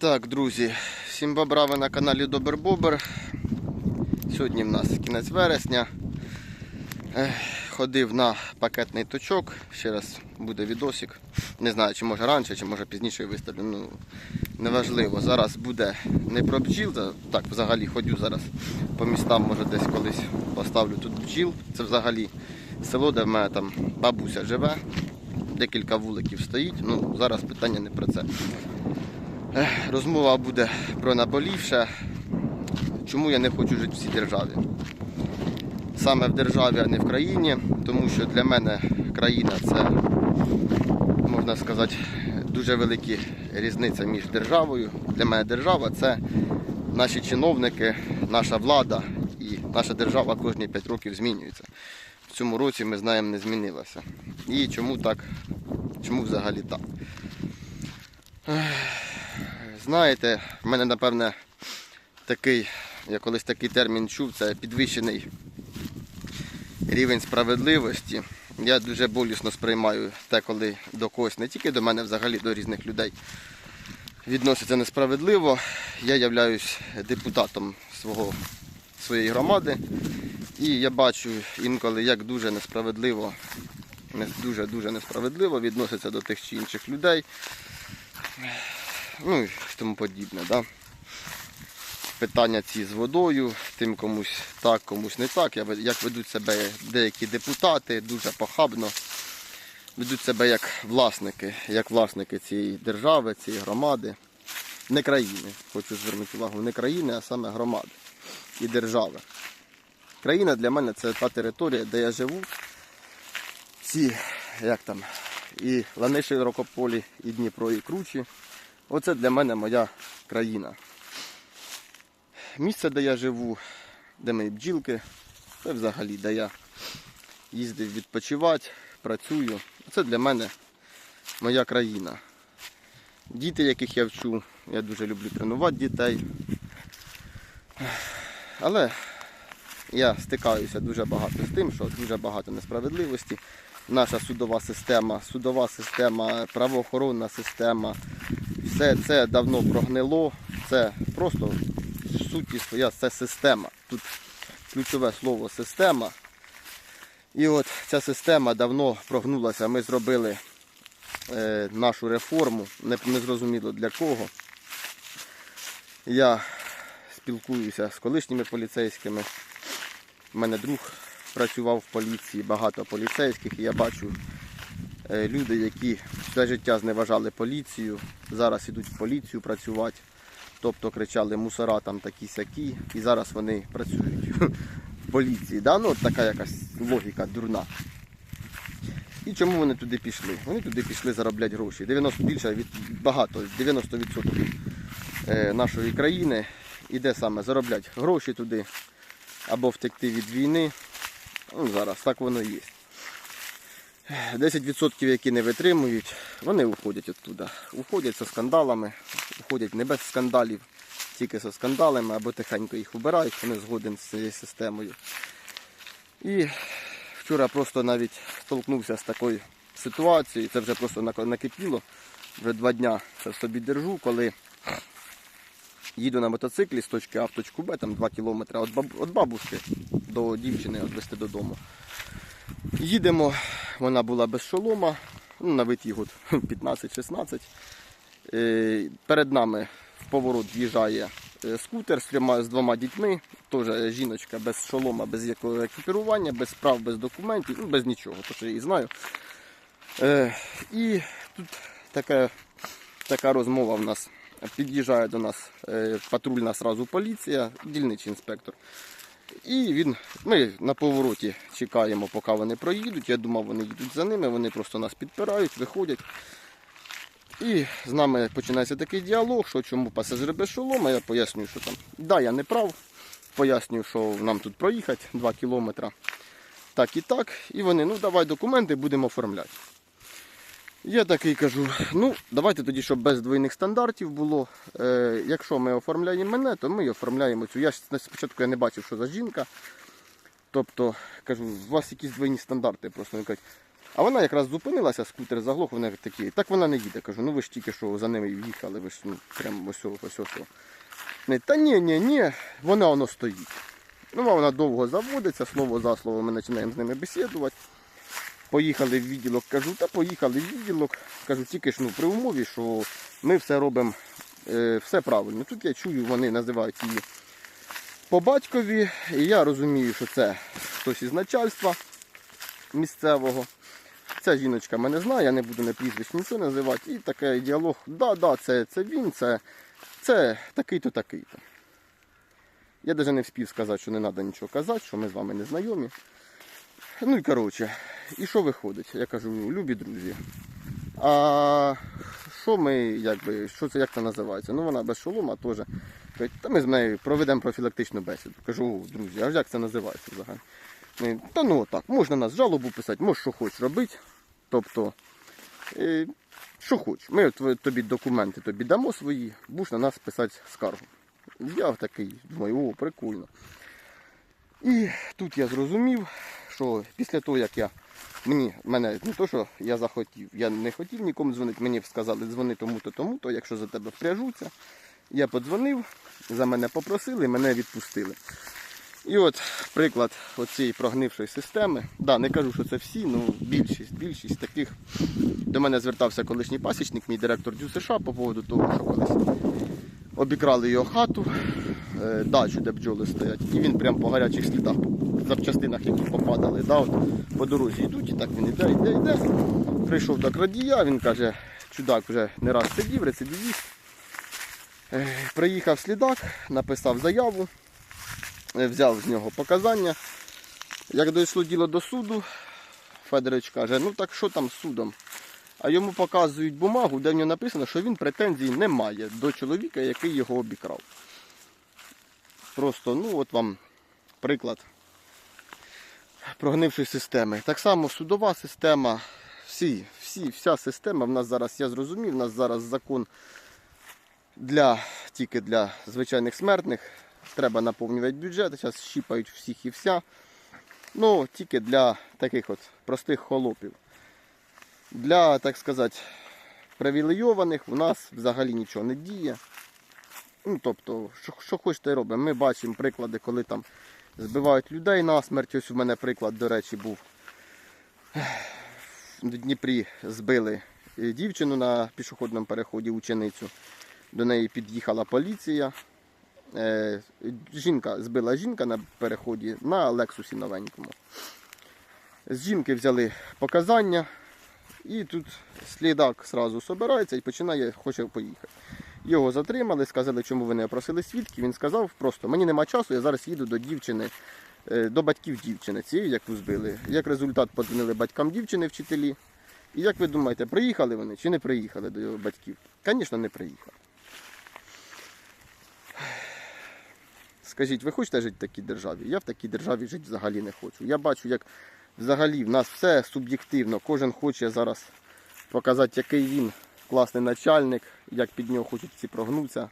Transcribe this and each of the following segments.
Так, друзі, всім бобра ви на каналі Добер Бобер. Сьогодні в нас кінець вересня. Ходив на пакетний точок. Ще раз буде відосик. Не знаю, чи може раніше, чи може пізніше виставлю. Ну, неважливо. Зараз буде не про бджіл. Так, взагалі ходю зараз по містам, може десь колись поставлю тут бджіл. Це взагалі село, де в мене там бабуся живе. Декілька вуликів стоїть. Ну, зараз питання не про це. Розмова буде про наболівше. Чому я не хочу жити в цій державі? Саме в державі, а не в країні, тому що для мене країна це, можна сказати, дуже велика різниця між державою. Для мене держава це наші чиновники, наша влада і наша держава кожні 5 років змінюється. В цьому році ми знаємо, не змінилася. І чому так? Чому взагалі так? Знаєте, в мене, напевне, такий, я колись такий термін чув, це підвищений рівень справедливості. Я дуже болісно сприймаю те, коли до когось, не тільки до мене, взагалі до різних людей відносяться несправедливо. Я являюсь депутатом свого, своєї громади. І я бачу інколи, як дуже несправедливо, дуже-дуже несправедливо відносяться до тих чи інших людей ну і тому подібне. Да? Питання ці з водою, тим комусь так, комусь не так. Як ведуть себе деякі депутати, дуже похабно. Ведуть себе як власники, як власники цієї держави, цієї громади. Не країни, хочу звернути увагу, не країни, а саме громади і держави. Країна для мене це та територія, де я живу. Ці, як там, і Лани Широкополі, і Дніпро, і Кручі. Оце для мене моя країна. Місце, де я живу, де мої бджілки, це взагалі, де я їздив відпочивати, працюю. Це для мене моя країна. Діти, яких я вчу, я дуже люблю тренувати дітей. Але я стикаюся дуже багато з тим, що дуже багато несправедливості. Наша судова система, судова система, правоохоронна система, все це давно прогнило. Це просто в суті своя це система. Тут ключове слово система. І от ця система давно прогнулася. Ми зробили е, нашу реформу, не, не зрозуміло для кого. Я спілкуюся з колишніми поліцейськими. У мене друг працював в поліції, багато поліцейських, і я бачу люди, які все життя зневажали поліцію, зараз ідуть в поліцію працювати. Тобто кричали мусора там такі сякі, і зараз вони працюють в поліції. Да? Ну, така якась логіка дурна. І чому вони туди пішли? Вони туди пішли заробляти гроші. 90, більше від багато, 90% е, нашої країни іде саме заробляти гроші туди або втекти від війни. Ну, зараз так воно і є. 10% які не витримують, вони уходять оттуда. Уходять зі скандалами, уходять не без скандалів, тільки зі скандалами, або тихенько їх вбирають, вони згоден з цією системою. І вчора просто навіть столкнувся з такою ситуацією, це вже просто накипіло. Вже два дня це собі держу, коли їду на мотоциклі з точки А в точку Б, там 2 кілометри від бабушки до дівчини відвезти додому. Їдемо, вона була без шолома, ну, на вид год 15-16. Е, Перед нами в поворот в'їжджає е, скутер з, трьома, з двома дітьми. Теж жіночка без шолома, без якого екіпірування, без прав, без документів, ну, без нічого, то що я її знаю. Е, І тут така, така розмова в нас. Під'їжджає до нас патрульна сразу поліція, дільничий інспектор. І він, ми на повороті чекаємо, поки вони проїдуть. Я думав, вони їдуть за ними, вони просто нас підпирають, виходять. І з нами починається такий діалог, що чому пасажири без шолома, я пояснюю, що там. Да, я не прав. Пояснюю, що нам тут проїхати 2 кілометри. Так і так. І вони, ну давай документи, будемо оформляти. Я такий кажу, ну давайте тоді, щоб без двойних стандартів було. Е, якщо ми оформляємо мене, то ми оформляємо цю. Я спочатку я не бачив, що за жінка. Тобто, кажу, у вас якісь двойні стандарти. Просто вони кажуть, А вона якраз зупинилася, скутер заглох, вона такі, так вона не їде. Кажу, ну ви ж тільки що за ними їхали, ви ж ну, прямо ось ось ось. Не, та ні, ні, ні, вона воно стоїть. Ну, вона довго заводиться, слово за слово ми починаємо з ними бесідувати. Поїхали в відділок, кажу, та поїхали в відділок. Кажу, тільки ж ну, при умові, що ми все робимо е, все правильно. Тут я чую, вони називають її по батькові, і я розумію, що це хтось із начальства місцевого. Ця жіночка мене знає, я не буду на прізвищ нічого називати. І такий діалог, да, да, це, це він, це, це такий-то, такий-то. Я навіть не встиг сказати, що не треба нічого казати, що ми з вами не знайомі. Ну і коротше, і що виходить? Я кажу, любі друзі. А що ми, якби, що це як це називається? Ну вона без шолома теж. Та ми з нею проведемо профілактичну бесіду. Кажу, «О, друзі, а як це називається взагалі? Ми, Та ну так, можна нас жалобу писати, можеш що хочеш робити. Тобто, е, що хочеш. Ми тобі документи тобі дамо свої, будеш на нас писати скаргу. Я такий думаю, о, прикольно. І тут я зрозумів, що після того, як я мені, мене не то, що я захотів, я не хотів нікому дзвонити, мені сказали, дзвони тому-то, тому-то, якщо за тебе впряжуться. Я подзвонив, за мене попросили, мене відпустили. І от приклад оцієї прогнившої системи. Да, не кажу, що це всі, ну більшість, більшість таких. До мене звертався колишній пасічник, мій директор Дю США по поводу того, що колись обікрали його хату, дачу, де бджоли стоять, і він прямо по гарячих слідах, по запчастинах, які попадали, да, от, по дорозі йдуть, і так він іде, йде, йде. Прийшов до крадія, він каже, чудак вже не раз сидів, рецидивіст. Е, Приїхав слідак, написав заяву, е, взяв з нього показання. Як дійшло діло до суду, Федорович каже, ну так що там з судом? А йому показують бумагу, де в нього написано, що він претензій не має до чоловіка, який його обікрав. Просто, ну от вам приклад прогнившої системи. Так само судова система, всі, всі, вся система в нас зараз, я зрозумів, в нас зараз закон для, тільки для звичайних смертних. Треба наповнювати бюджет, зараз щіпають всіх і вся. Ну, тільки для таких от простих холопів. Для, так сказати, привілейованих у нас взагалі нічого не діє. Ну, тобто, що, що хочете робимо. Ми бачимо приклади, коли там збивають людей на смерть. Ось у мене приклад, до речі, був. В Дніпрі збили дівчину на пішохідному переході, ученицю. До неї під'їхала поліція. Е, Жінка збила жінка на переході на Лексусі новенькому. З жінки взяли показання, і тут слідак сразу собирається і починає, хоче поїхати. Його затримали, сказали, чому ви не просили свідків. Він сказав просто, мені нема часу, я зараз їду до дівчини, е, до батьків дівчини, цієї, яку збили. Як результат, подзвонили батькам дівчини вчителі. І як ви думаєте, приїхали вони чи не приїхали до його батьків? Звісно, не приїхали. Скажіть, ви хочете жити в такій державі? Я в такій державі жити взагалі не хочу. Я бачу, як взагалі в нас все суб'єктивно. Кожен хоче зараз показати, який він класний начальник, як під нього хочуть всі прогнутися,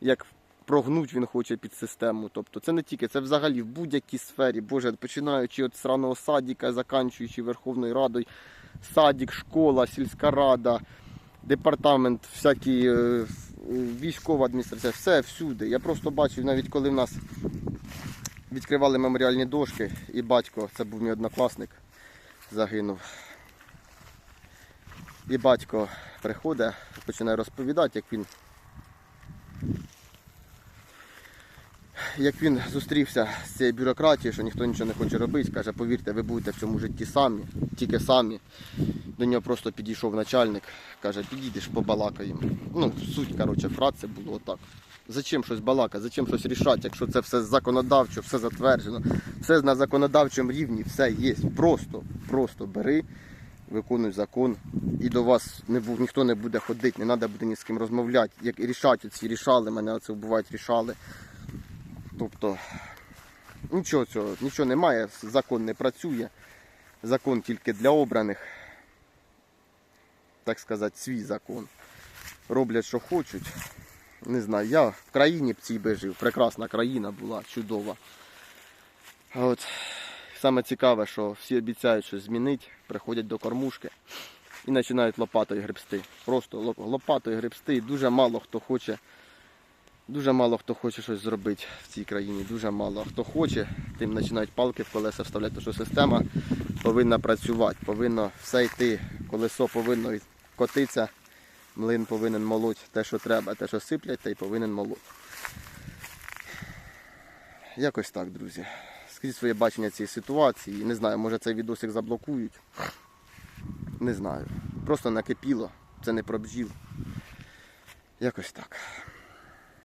як прогнуть він хоче під систему. Тобто це не тільки, це взагалі в будь-якій сфері, Боже, починаючи від сраного садіка, заканчуючи Верховною Радою, садік, школа, сільська рада, департамент, всякі е, військова адміністрація, все всюди. Я просто бачив, навіть коли в нас відкривали меморіальні дошки, і батько, це був мій однокласник, загинув. І батько приходить, починає розповідати, як він. Як він зустрівся з цією бюрократією, що ніхто нічого не хоче робити, каже, повірте, ви будете в цьому житті самі, тільки самі. До нього просто підійшов начальник, каже, підійдеш, побалакаємо. Ну, суть, коротше, фрази було отак. Зачем щось балакати, зачем щось рішати, якщо це все законодавчо, все затверджено, все на законодавчому рівні, все є. Просто, просто бери, виконуй закон, і до вас не бу- ніхто не буде ходити, не треба буде ні з ким розмовляти. Як і рішати ці рішали, мене оце бувають рішали. Тобто нічого цього, нічого немає, закон не працює. Закон тільки для обраних, так сказати, свій закон. Роблять, що хочуть. Не знаю, я в країні б цій би жив. Прекрасна країна була, чудова. От саме цікаве, що всі обіцяють щось змінити, приходять до кормушки і починають лопатою гребсти. Просто лоп- лопатою гребсти. І дуже мало хто хоче. Дуже мало хто хоче щось зробити в цій країні. Дуже мало хто хоче, тим починають палки в колеса вставляти, тому що система повинна працювати, повинно все йти, колесо повинно котитися, млин повинен молоть те, що треба, те, що сиплять, те й повинен молоть. Якось так, друзі. Скажіть своє бачення цієї ситуації. Не знаю, може цей відосик заблокують. Не знаю. Просто накипіло. Це не пробжів. Якось так.